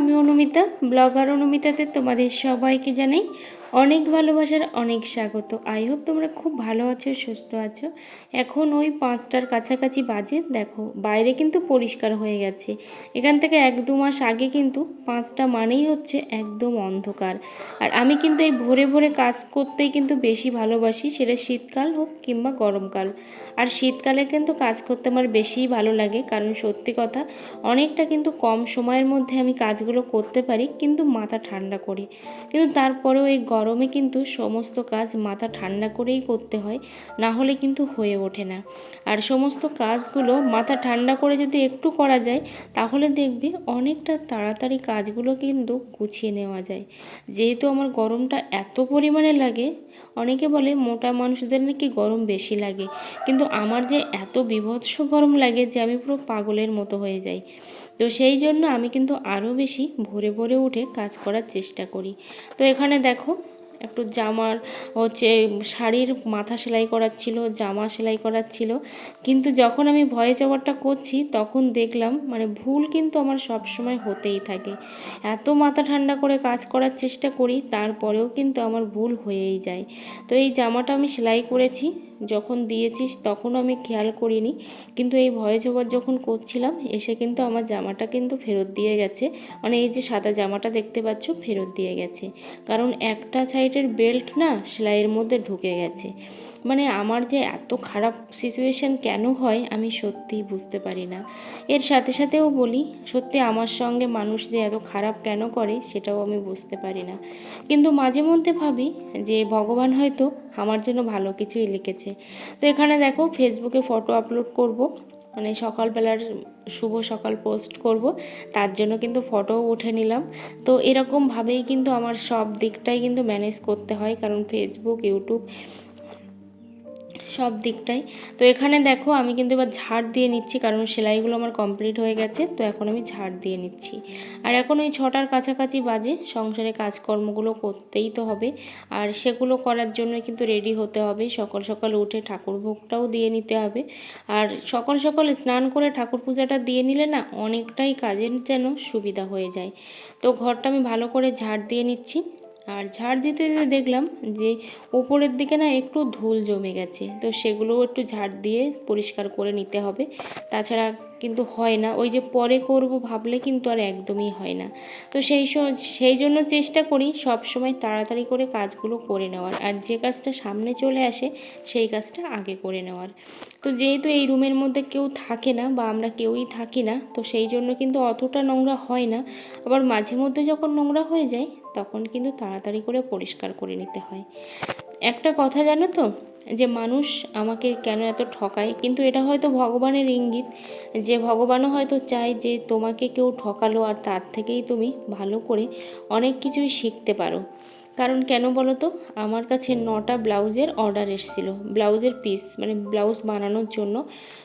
আমি অনুমিতা, ব্লগার অনুমিতাতে তোমাদের সবাইকে জানাই অনেক ভালোবাসার অনেক স্বাগত। আই হোপ তোমরা খুব ভালো আছো, সুস্থ আছো। এখন ওই পাঁচটার কাছাকাছি বাজে, দেখো বাইরে কিন্তু পরিষ্কার হয়ে গেছে। এখান থেকে এক দু মাস আগে কিন্তু পাঁচটা মানেই হচ্ছে একদম অন্ধকার। আর আমি কিন্তু এই ভোরে ভোরে কাজ করতেই কিন্তু বেশি ভালোবাসি, সেটা শীতকাল হোক কিংবা গরমকাল। আর শীতকালে কিন্তু কাজ করতে আমার বেশিই ভালো লাগে, কারণ সত্যি কথা, অনেকটা কিন্তু কম সময়ের মধ্যে আমি কাজগুলো করতে পারি, কিন্তু মাথা ঠান্ডা করে। কিন্তু তারপরেও এই গরমে কিন্তু সমস্ত কাজ মাথা ঠান্ডা করেই করতে হয়, না হলে কিন্তু হয়ে ওঠে না। আর সমস্ত কাজগুলো মাথা ঠান্ডা করে যদি একটু করা যায়, তাহলে দেখবে অনেকটা তাড়াতাড়ি কাজগুলো কিন্তু গুছিয়ে নেওয়া যায়। যেহেতু আমার গরমটা এত পরিমাণে লাগে, অনেকে বলে মোটা মানুষদের নাকি গরম বেশি লাগে। কিন্তু আমার যে এত বিভৎস গরম লাগে যে আমি পুরো পাগলের মতো হয়ে যাই। তো সেই জন্য আমি কিন্তু আরও বেশি ভোরে ভোরে উঠে কাজ করার চেষ্টা করি। তো এখানে দেখো, একটু জামার হচ্ছে শাড়ির মাথা সেলাই করার ছিল, জামা সেলাই করার ছিল। কিন্তু যখন আমি ভয়েস ওভারটা করছি, তখন দেখলাম মানে ভুল কিন্তু আমার সব সময় হতেই থাকে। এত মাথা ঠান্ডা করে কাজ করার চেষ্টা করি, তারপরেও কিন্তু আমার ভুল হয়েই যায়। তো এই জামাটা আমি সেলাই করেছি যখন দিয়েছিস তখনও আমি খেয়াল করিনি। কিন্তু এই ভয়েস ওভার যখন করছিলাম, এসে কিন্তু আমার জামাটা কিন্তু ফেরত দিয়ে গেছে। মানে এই যে সাদা জামাটা দেখতে পাচ্ছ, ফেরত দিয়ে গেছে। কারণ একটা সাইডের বেল্ট না সেলাইয়ের মধ্যে ঢুকে গেছে। মানে আমার যে এত খারাপ সিচুয়েশান কেন হয়, আমি সত্যিই বুঝতে পারি না। এর সাথে সাথেও বলি, সত্যি আমার সঙ্গে মানুষ যে এত খারাপ কেন করে, সেটাও আমি বুঝতে পারি না। কিন্তু মাঝে মধ্যে ভাবি যে ভগবান হয়তো আমার জন্য ভালো কিছুই লিখেছে। তো এখানে দেখো ফেসবুকে ফটো আপলোড করব মানে সকালবেলার শুভ সকাল পোস্ট করব, তার জন্য কিন্তু ফটোও উঠে নিলাম। তো এরকমভাবেই কিন্তু আমার সব দিকটাই কিন্তু ম্যানেজ করতে হয়, কারণ ফেসবুক ইউটিউব সব দিকটাই। তো এখানে দেখো আমি কিন্তু এবার ঝাড় দিয়ে নিচ্ছি কারণ সেলাইগুলো আমার কমপ্লিট হয়ে গেছে, তো এখন আমি ঝাড় দিয়ে নিচ্ছি। আর এখন ওই ছটার কাছাকাছি বাজে, সংসারে কাজকর্মগুলো করতেই তো হবে। আর সেগুলো করার জন্য কিন্তু রেডি হতে হবে। সকাল সকাল উঠে ঠাকুর ভোগটাও দিয়ে নিতে হবে। আর সকাল সকাল স্নান করে ঠাকুর পূজাটা দিয়ে নিলে না অনেকটাই কাজের যেন সুবিধা হয়ে যায়। তো ঘরটা আমি ভালো করে ঝাড় দিয়ে নিচ্ছি। আর ঝাড় দিতে দেখলাম যে ওপরের দিকে না একটু ধুল জমে গেছে। তো সেগুলোও একটু ঝাড় দিয়ে পরিষ্কার করে নিতে হবে। তাছাড়া কিন্তু হয় না। ওই যে পরে করব ভাবলে কিন্তু আর একদমই হয় না। তো সেই সেই জন্য চেষ্টা করি সব সময় তাড়াতাড়ি করে কাজগুলো করে নেওয়ার। আর যে কাজটা সামনে চলে আসে, সেই কাজটা আগে করে নেওয়ার। তো যেহেতু এই রুমের মধ্যে কেউ থাকে না বা আমরা কেউই থাকি না, তো সেই জন্য কিন্তু অতটা নোংরা হয় না। আবার মাঝে মধ্যে যখন নোংরা হয়ে যায় তখন কিন্তু তাড়াতাড়ি করে পরিষ্কার করে নিতে হয়। একটা কথা জানো তো? যে মানুষ আমাকে কেন এত ঠকায়? কিন্তু এটা হয়তো ভগবানের ইঙ্গিত। যে ভগবানও হয়তো চায় যে তোমাকে কেউ ঠকালো আর তার থেকেই তুমি ভালো করে অনেক কিছুই শিখতে পারো। কারণ কেন বলো তো? আমার কাছে নটা ব্লাউজের অর্ডার এসেছিল। ব্লাউজের পিস মানে ব্লাউজ বানানোর জন্য।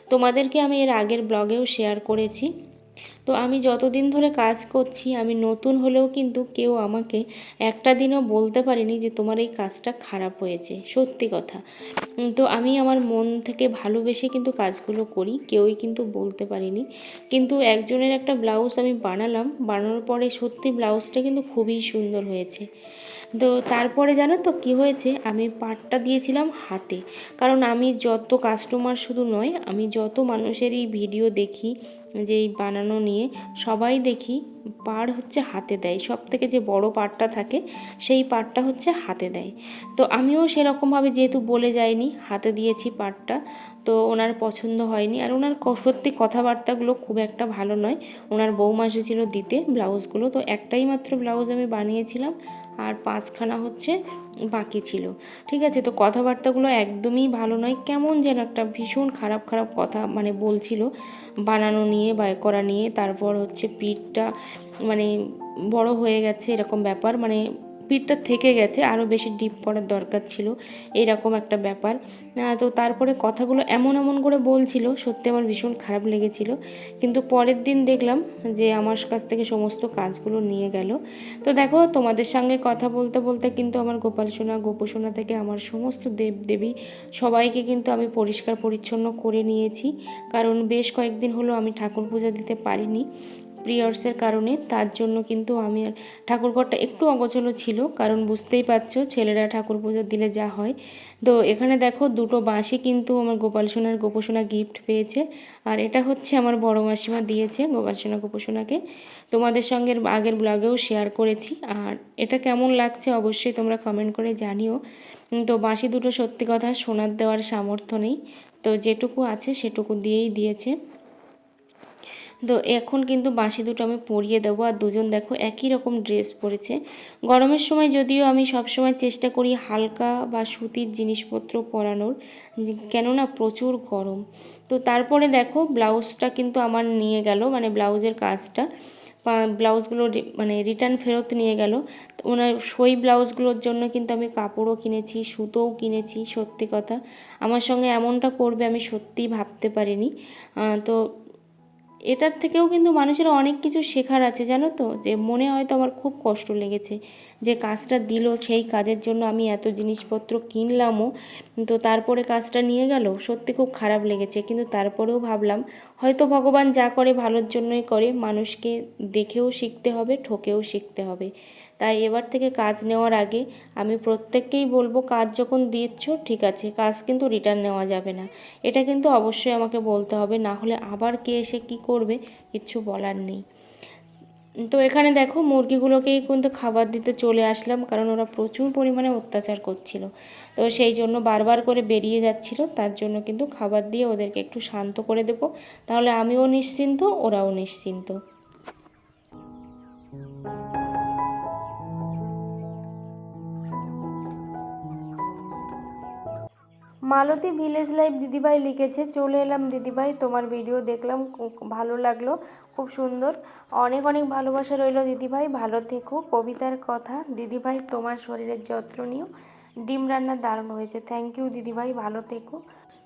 তোমাদেরকে আমি এর আগের ব্লগেও শেয়ার করেছি। তো আমি যতদিন ধরে কাজ করছি, আমি নতুন হলেও কিন্তু কেউ আমাকে একটা দিনও বলতে পারিনি যে তোমার এই কাজটা খারাপ হয়েছে, সত্যি কথা। তো আমি আমার মন থেকে ভালোবেসে কিন্তু কাজগুলো করি, কেউই কিন্তু বলতে পারিনি। কিন্তু একজনের একটা ব্লাউজ আমি বানালাম, বানানোর পরে সত্যি ব্লাউজটা কিন্তু খুবই সুন্দর হয়েছে। তো তারপরে জানো তো কী হয়েছে? আমি পাটটা দিয়েছিলাম হাতে। কারণ আমি যত কাস্টমার শুধু নয়, আমি যত মানুষেরই ভিডিও দেখি যে এই বানানো নিয়ে সবাই দেখি পাড় হচ্ছে হাতে দেয়। সব থেকে যে বড় পাড়টা থাকে, সেই পাড়টা হচ্ছে হাতে দেয়। তো আমিও সেরকমভাবে যেহেতু বলে যাইনি, হাতে দিয়েছি পাড়টা, তো ওনার পছন্দ হয়নি। আর ওনার সত্যি কথাবার্তাগুলো খুব একটা ভালো নয়। ওনার বৌমা এসেছিল দিতে ব্লাউজগুলো, তো একটাই মাত্র ব্লাউজ আমি বানিয়েছিলাম। আর পাঁচখানা হচ্ছে বাকি ছিল। ঠিক আছে, তো কথাবার্তাগুলো একদমই ভালো নয়। কেমন যেন একটা ভীষণ খারাপ খারাপ কথা মানে বলছিল বানানো নিয়ে বা করা নিয়ে। তারপর হচ্ছে পিঠটা মানে বড় হয়ে গেছে এরকম ব্যাপার। মানে ভিড়টা থেকে গেছে, আরও বেশি ডিপ করার দরকার ছিল, এরকম একটা ব্যাপার। তো তারপরে কথাগুলো এমন এমন করে বলছিল, সত্যি আমার ভীষণ খারাপ লেগেছিল। কিন্তু পরের দিন দেখলাম যে আমার কাছ থেকে সমস্ত কাজগুলো নিয়ে গেল। তো দেখো, তোমাদের সঙ্গে কথা বলতে বলতে কিন্তু আমার গোপাল সোনা গোপসোনা থেকে আমার সমস্ত দেব দেবী সবাইকে কিন্তু আমি পরিষ্কার পরিচ্ছন্ন করে নিয়েছি। কারণ বেশ কয়েকদিন হলো আমি ঠাকুর পূজা দিতে পারিনি। প্রিয়র্সের কারণে, তার জন্য কিন্তু আমি ঠাকুরঘরটা একটু অগোছলো ছিল, কারণ বুঝতেই পারছ ছেলেরা ঠাকুর পুজো দিলে যা হয়। তো এখানে দেখো দুটো বাঁশি কিন্তু আমার গোপাল সোনার গোপসোনা গিফট পেয়েছে, আর এটা হচ্ছে আমার বড় মাসিমা দিয়েছে গোপাল সোনা গোপসোনাকে। তোমাদের সঙ্গে আগের ব্লগেও শেয়ার করেছি, আর এটা কেমন লাগছে অবশ্যই তোমরা কমেন্ট করে জানিও। তো বাঁশি দুটো সত্যি কথা, সোনার দেওয়ার সামর্থ্য নেই, তো যেটুকু আছে সেটুকু দিয়েই দিয়েছে। তো এখন কিন্তু বাঁশি দুটো আমি পরিয়ে দেবো আর দুজন দেখো একই রকম ড্রেস পরেছে। গরমের সময় যদিও আমি সব সময় চেষ্টা করি হালকা বা সুতির জিনিসপত্র পরানোর কেননা প্রচুর গরম। তো তারপরে দেখো ব্লাউজটা কিন্তু আমার নিয়ে গেল মানে ব্লাউজের কাজটা। ব্লাউজগুলো মানে রিটার্ন ফেরত নিয়ে গেল। ওনার সই ব্লাউজগুলোর জন্য কিন্তু আমি কাপড়ও কিনেছি, সুতোও কিনেছি, সত্যি কথা। আমার সঙ্গে এমনটা করবে আমি সত্যিই ভাবতে পারিনি। তো এটার থেকেও কিন্তু মানুষের অনেক কিছু শেখার আছে, জানো তো? যে মনে হয়তো আমার খুব কষ্ট লেগেছে। যে কাজটা দিল, সেই কাজের জন্য আমি এত জিনিসপত্র কিনলামও। তো তারপরে কাজটা নিয়ে গেল, সত্যি খুব খারাপ লেগেছে। কিন্তু তারপরেও ভাবলাম, হয়তো ভগবান যা করে ভালোর জন্যই করে, মানুষকে দেখেও শিখতে হবে, ঠকেও শিখতে হবে। তাই এবার থেকে কাজ নেওয়ার আগে আমি প্রত্যেককেই বলব, কাজ যখন দিচ্ছ, ঠিক আছে, কাজ কিন্তু রিটার্ন নেওয়া যাবে না। এটা কিন্তু অবশ্যই আমাকে বলতে হবে, না হলে আবার কে এসে কি করবে কিচ্ছু বলার নেই। তো এখানে দেখো মুরগিগুলোকেই কিন্তু খাবার দিতে চলে আসলাম, কারণ ওরা প্রচুর পরিমাণে অত্যাচার করছিল। তো সেই জন্য বারবার করে বেরিয়ে যাচ্ছিল, তার জন্য কিন্তু খাবার দিয়ে ওদেরকে একটু শান্ত করে দেবো। তাহলে আমিও নিশ্চিন্ত, ওরাও নিশ্চিন্ত। মালতী ভিলেজ লাইফ দিদিভাই লিখেছে, চলে এলাম দিদিভাই, তোমার ভিডিও দেখলাম ভালো লাগল, খুব সুন্দর। অনেক অনেক ভালোবাসা রইল দিদিভাই, ভালো থেকো। কবিতার কথা, দিদিভাই তোমার শরীরের যত্ন নিও। ডিম রান্না দারুণ হয়েছে থ্যাংক ইউ দিদিভাই, ভালো থেকো।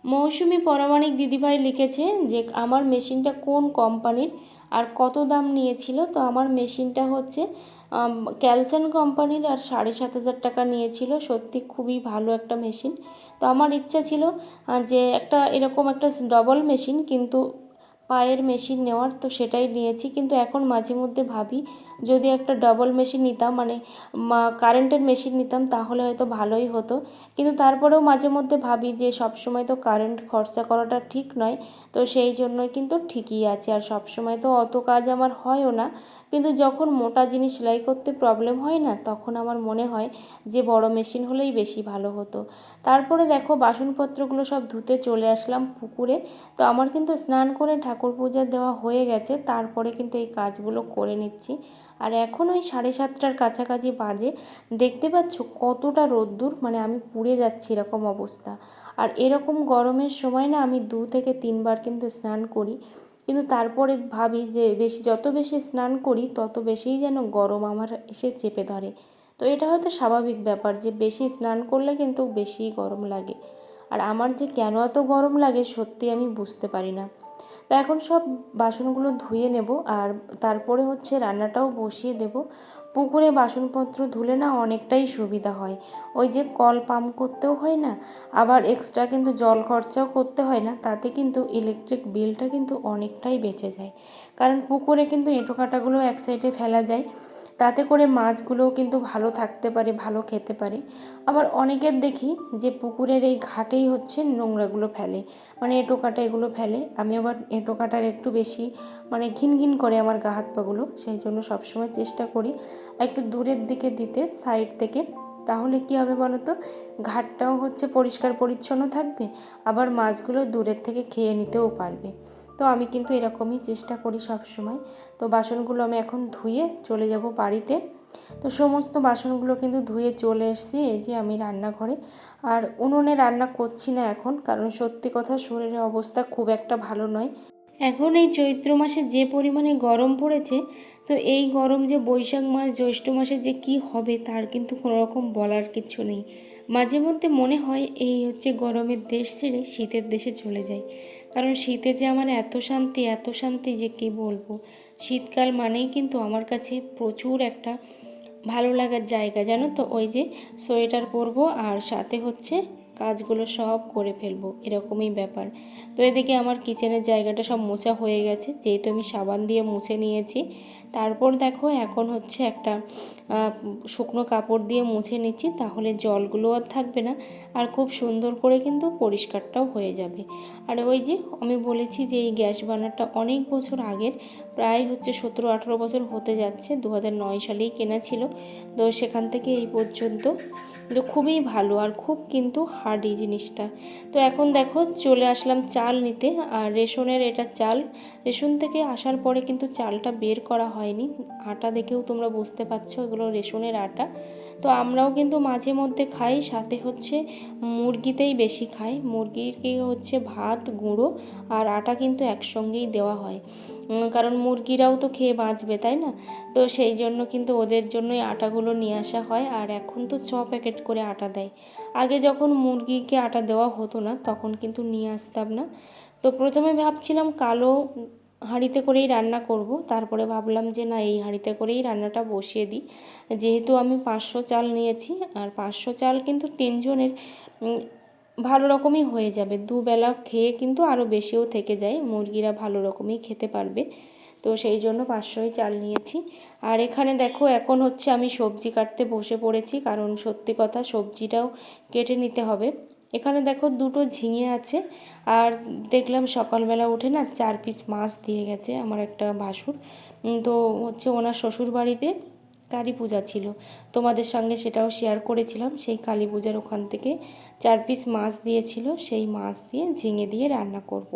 মৌসুমি পরামাণিক দিদিভাই লিখেছে যে, আমার মেশিনটা কোন কোম্পানির আর কত দাম নিয়েছিল? তো আমার মেশিনটা হচ্ছে ক্যালসন কোম্পানির আর সাড়ে সাত হাজার টাকা নিয়েছিল। সত্যি খুবই ভালো একটা মেশিন। তো আমার ইচ্ছা ছিল যে একটা এরকম একটা ডবল মেশিন, কিন্তু পায়ের মেশিন নেওয়ার, তো সেটাই নিয়েছি। কিন্তু এখন মাঝে মধ্যে ভাবি, যদি একটা ডবল মেশিন নিতাম মানে কারেন্টের মেশিন নিতাম, তাহলে হয়তো ভালোই হতো। কিন্তু তারপরেও মাঝে মধ্যে ভাবি যে সব সময় তো কারেন্ট খরচা করাটা ঠিক নয়, তো সেই জন্যই কিন্তু ঠিকই আছে। আর সব সময় তো অত কাজ আমার হয়ও না। কিন্তু যখন মোটা জিনিস সেলাই করতে প্রবলেম হয় না, তখন আমার মনে হয় যে বড় মেশিন হলেই বেশি ভালো হতো। তারপরে দেখো বাসনপত্রগুলো সব ধুতে চলে আসলাম পুকুরে। তো আমার কিন্তু স্নান করে ঠাকুর পূজা দেওয়া হয়ে গেছে, তারপরে কিন্তু এই কাজগুলো করে নিচ্ছি। আর এখন ওই সাড়ে সাতটার কাছাকাছি বাজে, দেখতে পাচ্ছ কতটা রোদ্দুর মানে আমি পুড়ে যাচ্ছি এরকম অবস্থা। আর এরকম গরমের সময় না আমি দু থেকে তিনবার কিন্তু স্নান করি। কিন্তু তারপরে ভাবি যে বেশি যত বেশি স্নান করি, তত বেশিই যেন গরম আমার এসে চেপে ধরে। তো এটা হয়তো স্বাভাবিক ব্যাপার যে বেশি স্নান করলে কিন্তু বেশি গরম লাগে। আর আমার যে কেন এত গরম লাগে সত্যি আমি বুঝতে পারি না। তো এখন সব বাসনগুলো ধুয়ে নেব আর তারপরে হচ্ছে রান্নাটাও বসিয়ে দেব। পুকুরে বাসনপত্র ধুলে না অনেকটাই সুবিধা হয়। ওই যে কল পাম্প করতেও হয় না, আবার এক্সট্রা কিন্তু জল খরচাও করতে হয় না, তাতে কিন্তু ইলেকট্রিক বিলটা কিন্তু অনেকটাই বেঁচে যায়। কারণ পুকুরে কিন্তু এঁটো কাঁটাগুলো এক সাইডে ফেলা যায় তাতে করে মাছগুলোও কিন্তু ভালো থাকতে পারে, ভালো খেতে পারে। আবার অনেকের দেখি যে পুকুরের এই ঘাটেই হচ্ছে নোংরাগুলো ফেলে মানে এঁটো কাটা এগুলো ফেলে। আমি আবার এঁটো কাটার একটু বেশি মানে ঘিন ঘিন করে আমার গা হাত পাগুলো সেই জন্য সবসময় চেষ্টা করি একটু দূরের দিকে দিতে, সাইড থেকে। তাহলে কি হবে বলো তো ঘাটটাও হচ্ছে পরিষ্কার পরিচ্ছন্ন থাকবে, আবার মাছগুলো দূরের থেকে খেয়ে নিতেও পারবে। তো আমি কিন্তু এরকমই চেষ্টা করি সব সময় তো বাসনগুলো আমি এখন ধুয়ে চলে যাব বাড়িতে। তো সমস্ত বাসনগুলো কিন্তু ধুয়ে চলে এসেছি, এই যে আমি রান্নাঘরে। আর উনুনে রান্না করছি না এখন, কারণ সত্যি কথা শরীরের অবস্থা খুব একটা ভালো নয়। এখন এই চৈত্র মাসে যে পরিমাণে গরম পড়েছে, তো এই গরম যে বৈশাখ মাস, জ্যৈষ্ঠ মাসে যে কি হবে তার কিন্তু কোনো রকম বলার কিছু নেই। মাঝে মধ্যে মনে হয় এই হচ্ছে গরমের দেশ ছেড়ে শীতের দেশে চলে যাই। কারণ শীতে যে আমার এত শান্তি এত শান্তি যে কি বলব? শীতকাল মানেই কিন্তু আমার কাছে প্রচুর একটা ভালো লাগার জায়গা, জানো তো? ওই যে সোয়েটার পরবো আর সাথে হচ্ছে কাজগুলো সব করে ফেলব, এরকমই ব্যাপার। তো এদিকে আমার কিচেনের জায়গাটা সব মোছা হয়ে গেছে, যেহেতু আমি সাবান দিয়ে মুছে নিয়েছি তারপর দেখো এখন হচ্ছে একটা শুকনো কাপড় দিয়ে মুছে নিচ্ছি, তাহলে জলগুলো আর থাকবে না। আর খুব সুন্দর করে কিন্তু পরিষ্কারটাও হয়ে যাবে। আর ওই যে আমি বলেছি যে এই গ্যাস বার্নারটা অনেক বছর আগের, প্রায় হচ্ছে সতেরো আঠেরো বছর হতে যাচ্ছে দু নয় সালেই কেনা ছিল। তো সেখান থেকে এই পর্যন্ত তো খুবই ভালো আর খুব কিন্তু হার্ড জিনিসটা। তো এখন দেখো চলে আসলাম চাল নিতে, আর রেশনের এটা চাল, রেশন থেকে আসার পরে কিন্তু চালটা বের করা হয়নি। আটা দেখেও তোমরা বুঝতে পারছ, এগুলো রেশনের আটা। তো আমরাও কিন্তু মাঝে মধ্যে খাই, সাথে হচ্ছে মুরগিতেই বেশি খাই। মুরগিকে হচ্ছে ভাত, গুঁড়ো আর আটা কিন্তু একসঙ্গেই দেওয়া হয়। কারণ মুরগিরাও তো খেয়ে বাঁচবে, তাই না? তো সেই জন্য কিন্তু ওদের জন্যই আটাগুলো নিয়ে আসা হয়। আর এখন তো ছ প্যাকেট করে আটা দেয়। আগে যখন মুরগিকে আটা দেওয়া হতো না, তখন কিন্তু নিয়ে আসতাম না। তো প্রথমে ভাবছিলাম কালো হাঁড়িতে করেই রান্না করব। তারপরে ভাবলাম যে না, এই হাঁড়িতে করেই রান্নাটা বসিয়ে দিই। যেহেতু আমি পাঁচশো চাল নিয়েছি, আর পাঁচশো চাল কিন্তু তিনজনের ভালো রকমই হয়ে যাবে। দুবেলা খেয়ে কিন্তু আরও বেশিও থেকে যায়। মুরগিরা ভালো রকমই খেতে পারবে। তো সেই জন্য পাঁচশোই চাল নিয়েছি। আর এখানে দেখো, এখন হচ্ছে আমি সবজি কাটতে বসে পড়েছি। কারণ সত্যি কথা, সবজিটাও কেটে নিতে হবে। এখানে দেখো দুটো ঝিঙে আছে। আর দেখলাম সকালবেলা উঠে না চার পিস মাছ দিয়ে গেছে আমার একটা ভাসুর তো হচ্ছে ওনার শ্বশুর বাড়িতে কালী পূজা ছিল। তোমাদের সঙ্গে সেটাও শেয়ার করেছিলাম। সেই কালী পূজার ওখান থেকে চার পিস মাছ দিয়েছিল। সেই মাছ দিয়ে ঝিঙে দিয়ে রান্না করব।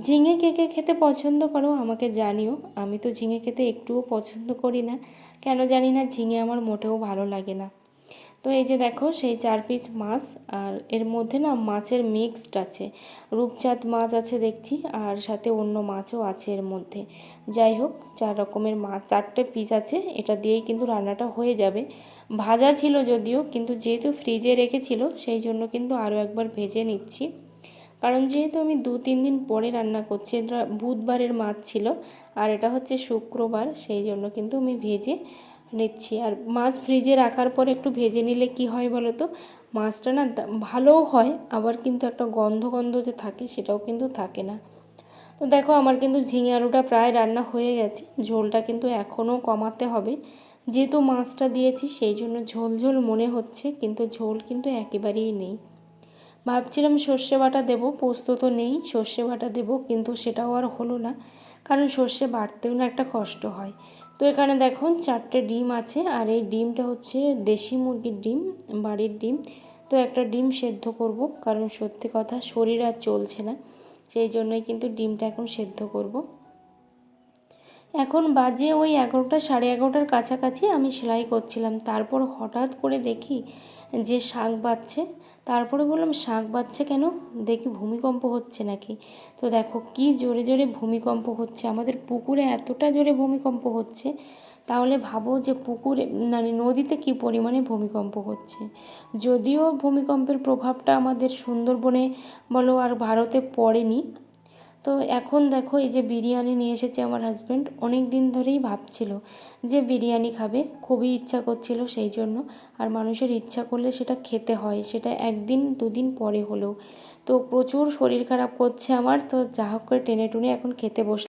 ঝিঙে কে কে খেতে পছন্দ করো আমাকে জানিও। আমি তো ঝিঙে খেতে একটুও পছন্দ করি না। কেন জানি না ঝিঙে আমার মোটেও ভালো লাগে না। তো এই যে দেখো, সেই চার পিস মাছ, আর এর মধ্যে না মাছের মিক্সড আছে। রূপচাঁদ মাছ আছে দেখছি, আর সাথে অন্য মাছও আছে এর মধ্যে। যাই হোক, চার রকমের মাছ, চারটে পিস আছে, এটা দিয়েই কিন্তু রান্নাটা হয়ে যাবে। ভাজা ছিল যদিও, কিন্তু যেহেতু ফ্রিজে রেখেছিল, সেই জন্য কিন্তু আরও একবার ভেজে নিচ্ছি। কারণ যেহেতু আমি দু তিন দিন পরে রান্না করছি, এটা বুধবারের মাছ ছিল, আর এটা হচ্ছে শুক্রবার, সেই জন্য কিন্তু আমি ভেজে নিচ্ছি। আর মাছ ফ্রিজে রাখার পর একটু ভেজে নিলে কি হয় বলো তো? মাছটা না ভালোও হয়, আবার কিন্তু একটা গন্ধ গন্ধ যে থাকে সেটাও কিন্তু থাকে না। তো দেখো আমার কিন্তু ঝিঙে আলুটা প্রায় রান্না হয়ে গেছে, ঝোলটা কিন্তু এখনও কমাতে হবে। যেহেতু মাছটা দিয়েছি সেই জন্য ঝোল ঝোল মনে হচ্ছে, কিন্তু ঝোল কিন্তু একেবারেই নেই। ভাবছিলাম সর্ষে বাটা দেবো, পোস্ত তো নেই, সর্ষে বাটা দেবো, কিন্তু সেটাও আর হলো না। কারণ সর্ষে বাড়তেও না একটা কষ্ট হয়। তো এখানে দেখুন চারটে ডিম আছে, আর এই ডিমটা হচ্ছে দেশি মুরগির ডিম, বাড়ির ডিম। তো একটা ডিম সেদ্ধ করব, কারণ সত্যি কথা শরীর আর চলছে না, সেই জন্যই কিন্তু ডিমটা এখন সেদ্ধ করব। এখন বাজে ওই এগারোটা, সাড়ে এগারোটার কাছাকাছি আমি সেলাই করছিলাম। তারপর হঠাৎ করে দেখি যে শাক বাজছে। তারপরে বললাম, শাক বাজছে কেন? দেখি ভূমিকম্প হচ্ছে নাকি? তো দেখো, কি জোরে জোরে ভূমিকম্প হচ্ছে। আমাদের পুকুরে এতটা জোরে ভূমিকম্প হচ্ছে, তাহলে ভাবো যে পুকুরে মানে নদীতে কি পরিমাণে ভূমিকম্প হচ্ছে? যদিও ভূমিকম্পের প্রভাবটা আমাদের সুন্দরবনে বলো আর ভারতে পড়েনি তো এখন দেখো এই যে বিরিয়ানি নিয়ে এসেছে আমার হাজব্যান্ড অনেক দিন ধরেই ভাবছিল যে বিরিয়ানি খাবে, খুবই ইচ্ছা করছিল সেই জন্য। আর মানুষের ইচ্ছা করলে সেটা খেতে হয়, সেটা একদিন দুদিন পরে হলেও। তো প্রচুর শরীর খারাপ করছে আমার, তো যা হোক করে টেনে টুনে এখন খেতে বস